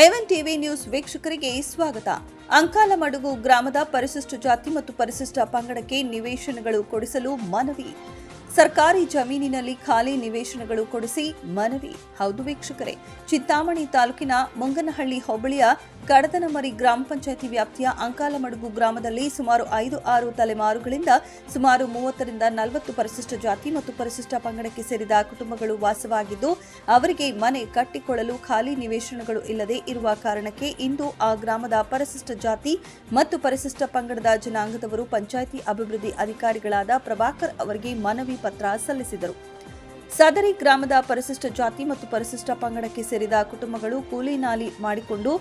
ಎವನ್ TV news ವೀಕ್ಷಕರಿಗೆ ಸ್ವಾಗತ. ಅಂಕಾಲಮಡುಗು ಗ್ರಾಮದ ಪರಿಶಿಷ್ಟ ಜಾತಿ ಮತ್ತು ಪರಿಶಿಷ್ಟ ಪಂಗಡಕ್ಕೆ ನಿವೇಶನಗಳು ಕೊಡಿಸಲು ಮನವಿ. ಸರ್ಕಾರಿ ಜಮೀನಿನಲ್ಲಿ ಖಾಲಿ ನಿವೇಶನಗಳು ಕೊಡಿಸಿ ಮನವಿ. ಹೌದು ವೀಕ್ಷಕರೇ, ಚಿಂತಾಮಣಿ ತಾಲೂಕಿನ ಮುಂಗನಹಳ್ಳಿ ಹೋಬಳಿಯ ಕಡದನಮರಿ ಗ್ರಾಮ ಪಂಚಾಯಿತಿ ವ್ಯಾಪ್ತಿಯ ಅಂಕಾಲಮಡುಗು ಗ್ರಾಮದಲ್ಲಿ ಸುಮಾರು ಐದು ಆರು ತಲೆಮಾರುಗಳಿಂದ ಸುಮಾರು ಮೂವತ್ತರಿಂದ ನಲವತ್ತು ಪರಿಶಿಷ್ಟ ಜಾತಿ ಮತ್ತು ಪರಿಶಿಷ್ಟ ಪಂಗಡಕ್ಕೆ ಸೇರಿದ ಕುಟುಂಬಗಳು ವಾಸವಾಗಿದ್ದು, ಅವರಿಗೆ ಮನೆ ಕಟ್ಟಿಕೊಳ್ಳಲು ಖಾಲಿ ನಿವೇಶನಗಳು ಇಲ್ಲದೆ ಇರುವ ಕಾರಣಕ್ಕೆ ಇಂದು ಆ ಗ್ರಾಮದ ಪರಿಶಿಷ್ಟ ಜಾತಿ ಮತ್ತು ಪರಿಶಿಷ್ಟ ಪಂಗಡದ ಜನಾಂಗದವರು ಪಂಚಾಯಿತಿ ಅಭಿವೃದ್ಧಿ ಅಧಿಕಾರಿಗಳಾದ ಪ್ರಭಾಕರ್ ಅವರಿಗೆ ಮನವಿ ಪತ್ರ ಸಲ್ಲಿಸಿದರು. ಸದರಿ ಗ್ರಾಮದ ಪರಿಶಿಷ್ಟ ಜಾತಿ ಮತ್ತು ಪರಿಶಿಷ್ಟ ಪಂಗಡಕ್ಕೆ ಸೇರಿದ ಕುಟುಂಬಗಳು ಕೂಲಿ ನಾಲಿ ಮಾಡಿಕೊಂಡು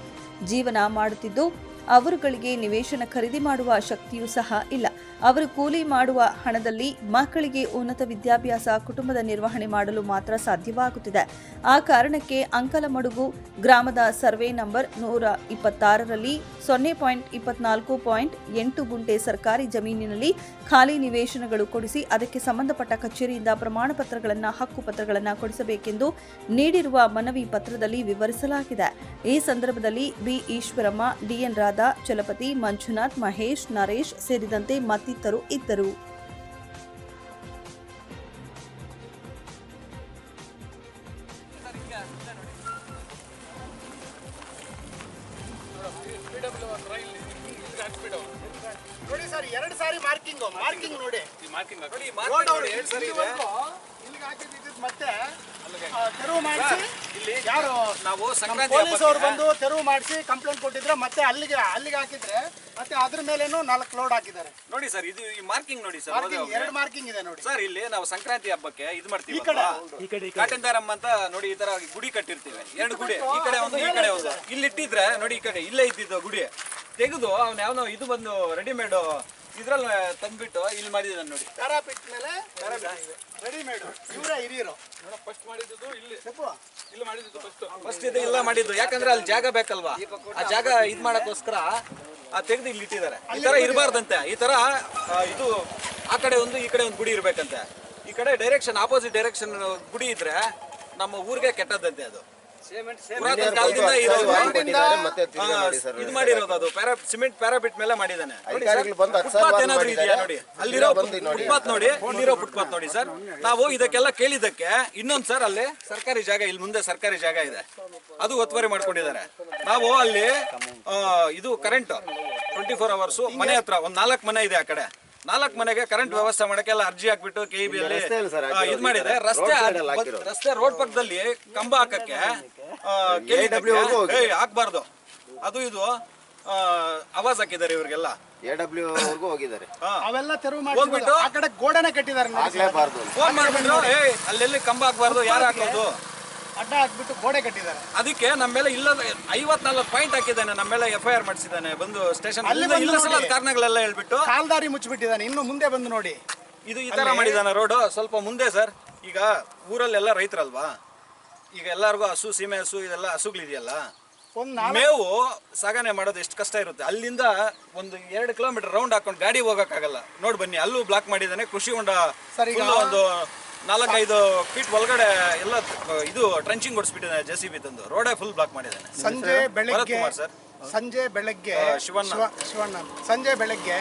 ಜೀವನ ಮಾಡುತ್ತಿದ್ದು, ಅವರುಗಳಿಗೆ ನಿವೇಶನ ಖರೀದಿ ಮಾಡುವ ಶಕ್ತಿಯೂ ಸಹ ಇಲ್ಲ. ಅವರು ಕೂಲಿ ಮಾಡುವ ಹಣದಲ್ಲಿ ಮಕ್ಕಳಿಗೆ ಉನ್ನತ ವಿದ್ಯಾಭ್ಯಾಸ ಕುಟುಂಬದ ನಿರ್ವಹಣೆ ಮಾಡಲು ಮಾತ್ರ ಸಾಧ್ಯವಾಗುತ್ತಿದೆ. ಆ ಕಾರಣಕ್ಕೆ ಅಂಕಲಮಡುಗು ಗ್ರಾಮದ ಸರ್ವೆ ನಂಬರ್ ನೂರ ಇಪ್ಪತ್ತಾರರಲ್ಲಿ ಸೊನ್ನೆ ಪಾಯಿಂಟ್ ಇಪ್ಪತ್ನಾಲ್ಕು ಪಾಯಿಂಟ್ ಎಂಟು ಗುಂಟೆ ಸರ್ಕಾರಿ ಜಮೀನಿನಲ್ಲಿ ಖಾಲಿ ನಿವೇಶನಗಳು ಕೊಡಿಸಿ ಅದಕ್ಕೆ ಸಂಬಂಧಪಟ್ಟ ಕಚೇರಿಯಿಂದ ಪ್ರಮಾಣ ಪತ್ರಗಳನ್ನು, ಹಕ್ಕು ಪತ್ರಗಳನ್ನು ಕೊಡಿಸಬೇಕೆಂದು ನೀಡಿರುವ ಮನವಿ ಪತ್ರದಲ್ಲಿ ವಿವರಿಸಲಾಗಿದೆ. ಈ ಸಂದರ್ಭದಲ್ಲಿ ಬಿ ಈಶ್ವರಮ್ಮ ಡಿಎನ್ ರಾಧಾ, ಚಲಪತಿ ಮಂಜುನಾಥ್, ಮಹೇಶ್, ನರೇಶ್ ಸೇರಿದಂತೆ ಮತ್ತಿತರರು ಇದ್ದರು. ನೋಡಿ ಸರ್ ಎರಡು ಸಾರಿ ಮಾರ್ಕಿಂಗ್. ಮಾರ್ಕಿಂಗ್ ನೋಡಿ. ನೋಡಿ ರೋಡ್ ಅವರು ಎರಡು ಸರಿ ಇದೆ. ಇಲ್ಲಿಗೆ ಹಾಕಿದ್ದು ಇದ್ದಿದ್ದು ಮತ್ತೆ ತೆರವು ಮಾಡಿಸಿ ಇಲ್ಲಿ ಯಾರು ನಾವು ಸಂಕ್ರಾಂತಿ ಪೊಲೀಸ್ ಅವರು ಹಬ್ಬಕ್ಕೆ ಬಂದು ತೆರವು ಮಾಡಿಸಿ ಕಂಪ್ಲೇಂಟ್ ಕೊಟ್ಟಿದ್ರೆ ಮತ್ತೆ ಅಲ್ಲಿಗೆ ಅಲ್ಲಿಗೆ ಹಾಕಿದ್ರೆ ಮತ್ತೆ ಅದ್ರ ಮೇಲೇನು ನಾಲ್ಕು ಲೋಡ್ ಹಾಕಿದ್ದಾರೆ. ನೋಡಿ ಸರ್ ಇದು ಈ ಮಾರ್ಕಿಂಗ್ ನೋಡಿ ಸರ್ ಮಾರ್ಕಿಂಗ್ ಎರಡು ಮಾರ್ಕಿಂಗ್ ಇದೆ ನೋಡಿ. ಸರ್ ಇಲ್ಲಿ ನಾವು ಸಂಕ್ರಾಂತಿ ಹಬ್ಬಕ್ಕೆ ಇದು ಮಾಡ್ತೀವಿ ಈ ಕಡೆ. ಕಾಟಂದಾರಮ್ಮ ಅಂತ ನೋಡಿ ಈ ತರ ಗುಡಿ ಕಟ್ಟಿರ್ತೀವಿ. ಎರಡು ಗುಡಿ. ಈ ಕಡೆ ಒಂದು ಈ ಕಡೆ ಒಂದು. ಇಲ್ಲಿ ಇಟ್ಟಿದ್ರೆ ನೋಡಿ ಈ ಕಡೆ ಇಲ್ಲೇ ಇದ್ದಿದ್ದು ಗುಡಿ. ತೆಗೆದು ಅವ್ನ ಯಾವ ಇದು ಬಂದು ರೆಡಿಮೇಡ್ ಇದ್ರಲ್ಲಿ ತಂದ್ಬಿಟ್ಟು ಇಲ್ಲಿ ಮಾಡಿದ್ದಾನೆ ನೋಡಿ. ಖಾರ ಮೇಲೆ ರೆಡಿಮೇಡ್ ಇವರ ಹಿರಿಯರು. ಫಸ್ಟ್ ಮಾಡಿದ್ದು ಇಲ್ಲಿ. ಇಲ್ಲಿ ಮಾಡಿದ್ದು ಫಸ್ಟ್ ಫಸ್ಟ್ ಇದು ಎಲ್ಲ ಮಾಡಿದ್ದು. ಯಾಕಂದ್ರೆ ಅಲ್ಲಿ ಜಾಗ ಬೇಕಲ್ವಾ? ಆ ಜಾಗ ಇದು ಮಾಡೋಕ್ಕೋಸ್ಕರ ಆ ತೆಗೆದು ಇಲ್ಲಿ ಇಟ್ಟಿದ್ದಾರೆ. ಈ ತರ ಇರಬಾರ್ದಂತೆ. ಈ ತರ ಇದು ಆ ಕಡೆ ಒಂದು ಈ ಕಡೆ ಒಂದು ಗುಡಿ ಇರಬೇಕಂತೆ. ಈ ಕಡೆ ಡೈರೆಕ್ಷನ್ ಆಪೋಸಿಟ್ ಡೈರೆಕ್ಷನ್ ಗುಡಿ ಇದ್ರೆ ನಮ್ಮ ಊರಿಗೆ ಕೆಟ್ಟದಂತೆ ಅದು. ಪುರಾತನ ಕಾಲದಿಂದ ಇರೋದು ಮತ್ತೆ ತಿರ್ಗಾ ಮಾಡಿ ಸರ್. ಇದು ಮಾಡಿರೋದು ಅದು. ಪ್ಯಾರಾ ಸಿಮೆಂಟ್ ಪ್ಯಾರಾಬಿಟ್ ಮೇಲೆ ಮಾಡಿದಾನೆ ನೋಡಿ ಸರ್, ಅಧಿಕಾರಿಗಳು ಬಂದು ಹತ್ತು ಫುಟ್ಪಾತ್ ಏನಾದ್ರು ಇದೆಯಾ ಮಾಡಿದ್ದಾರೆ. ನೋಡಿ? ಅಲ್ಲಿರೋ ಬಂದು ನೋಡಿ. ಫುಟ್ಪಾತ್ ನೋಡಿ. ಇಲ್ಲಿರೋ ಫುಟ್ಪಾತ್ ನೋಡಿ ಸರ್. ನಾವು ಇದಕ್ಕೆಲ್ಲ ಕೇಳಿದ್ದಕ್ಕೆ ಇನ್ನೊಂದ್ ಸರ್ ಅಲ್ಲಿ ಸರ್ಕಾರಿ ಜಾಗ ಇಲ್ಲಿ ಮುಂದೆ ಸರ್ಕಾರಿ ಜಾಗ ಇದೆ. ಅದು ಒತ್ತುವರಿ ಮಾಡ್ಕೊಂಡಿದ್ದಾರೆ. ನಾವು ಅಲ್ಲಿ ಆ, ಇದು ಕರೆಂಟ್ ಟ್ವೆಂಟಿ ಫೋರ್ ಅವರ್ಸ್ ಮನೆ ಹತ್ರ ಒಂದ್ ನಾಲ್ಕು ಮನೆ ಇದೆ ಆ ಕಡೆ. ನಾಲ್ಕು ಮನೆಗೆ ಕರೆಂಟ್ ವ್ಯವಸ್ಥೆ ಮಾಡಕ್ಕೆಲ್ಲ ಅರ್ಜಿ ಹಾಕ್ಬಿಟ್ಟು ಕೆ ಬಿ ಅಲ್ಲಿ ಇದ್ ಮಾಡಿದೆ ರಸ್ತೆ. ರಸ್ತೆ ರೋಡ್ ಪಕ್ಕದಲ್ಲಿ ಕಂಬ ಹಾಕಕ್ಕೆ ಹಾಕ್ಬಾರ್ದು. ಅದು ಇದು ಆ, ಆವಾಜ್ ಹಾಕಿದ್ದಾರೆ ಇವ್ರಿಗೆಲ್ಲ. ಎ ಡಬ್ಲ್ಯೂ ವರ್ಗೂ ಹೋಗಿದ್ದಾರೆ. ಅವೆಲ್ಲ ತೆರವು ಹೋಗ್ಬಿಟ್ಟು? ಮಾಡಿ ಆ ಕಡೆ ಗೋಡೆನೆ ಕಟ್ಟಿದ್ದಾರೆ ಫೋನ್ ಮಾಡ್ಬಿಟ್ಟು ಏಯ್ ಅಲ್ಲೆಲ್ಲಿ ಕಂಬ ಹಾಕ್ಬಾರ್ದು ಯಾರು ಹಾಕೋದು ಅಡ್ಡ ಹಾಕ್ಬಿಟ್ಟು ಗೋಡೆ ಕಟ್ಟಿದ್ದಾರೆ. ಅದಕ್ಕೆ ನಮ್ಮ ಮೇಲೆ ಇಲ್ಲ ಐವತ್ನಾಲ್ಕು ಪಾಯಿಂಟ್ ಹಾಕಿದ್ದಾನೆ ನಮ್ಮ ಮೇಲೆ ಎಫ್ ಐ ಆರ್ ಮಾಡಿಸಿದ್ದಾನೆ ಬಂದು ಸ್ಟೇಷನ್ ಅಲ್ಲಿ. ಬಂದು ಕಾರಣಗಳೆಲ್ಲ ಹೇಳ್ಬಿಟ್ಟು ಕಾಲ್ದಾರಿ ಮುಚ್ಚಿಬಿಟ್ಟಿದ್ದಾನೆ. ಇನ್ನು ಮುಂದೆ ಬಂದು ನೋಡಿ. ಇದು ಈ ತರ ಮಾಡಿದಾನೆ ರೋಡ್. ಸ್ವಲ್ಪ ಮುಂದೆ ಸರ್. ಈಗ ಊರಲ್ಲೆಲ್ಲ ರೈತರಲ್ವಾ? ಈಗ ಎಲ್ಲರಿಗೂ ಹಸು ಸೀಮೆ ಹಸು ಇದೆಲ್ಲ ಹಸುಗಳಿದೆಯಲ್ಲ? ಮೇವು ಸಾಗಣೆ ಮಾಡೋದು ಎಷ್ಟು ಕಷ್ಟ ಇರುತ್ತೆ. ಅಲ್ಲಿಂದ ಒಂದು ಎರಡು ಕಿಲೋಮೀಟರ್ ರೌಂಡ್ ಹಾಕೊಂಡು ಗಾಡಿ ಹೋಗಕ್ಕಾಗಲ್ಲ. ನೋಡಿ ಬನ್ನಿ ಅಲ್ಲೂ ಬ್ಲಾಕ್ ಮಾಡಿದ್ದಾನೆ. ಕೃಷಿ ಹೊಂಡ ಒಂದು ನಾಲ್ಕೈದು ಫೀಟ್ ಒಳಗಡೆ ಎಲ್ಲ ಇದು ಟ್ರಂಚಿಂಗ್ ಹೊಡಿಸ್ಬಿಟ್ಟಿದ್ದಾನೆ ಜೆ ಸಿ ಬಿ ತಂದು. ರೋಡೇ ಫುಲ್ ಬ್ಲಾಕ್ ಮಾಡಿದ್ದಾನೆ. ಸಂಜೆ ಬೆಳಗ್ಗೆ ಸರ್. ಸಂಜೆ ಬೆಳಗ್ಗೆ ಶಿವಣ್ಣ. ಶಿವಣ್ಣ. ಸಂಜೆ ಬೆಳಗ್ಗೆ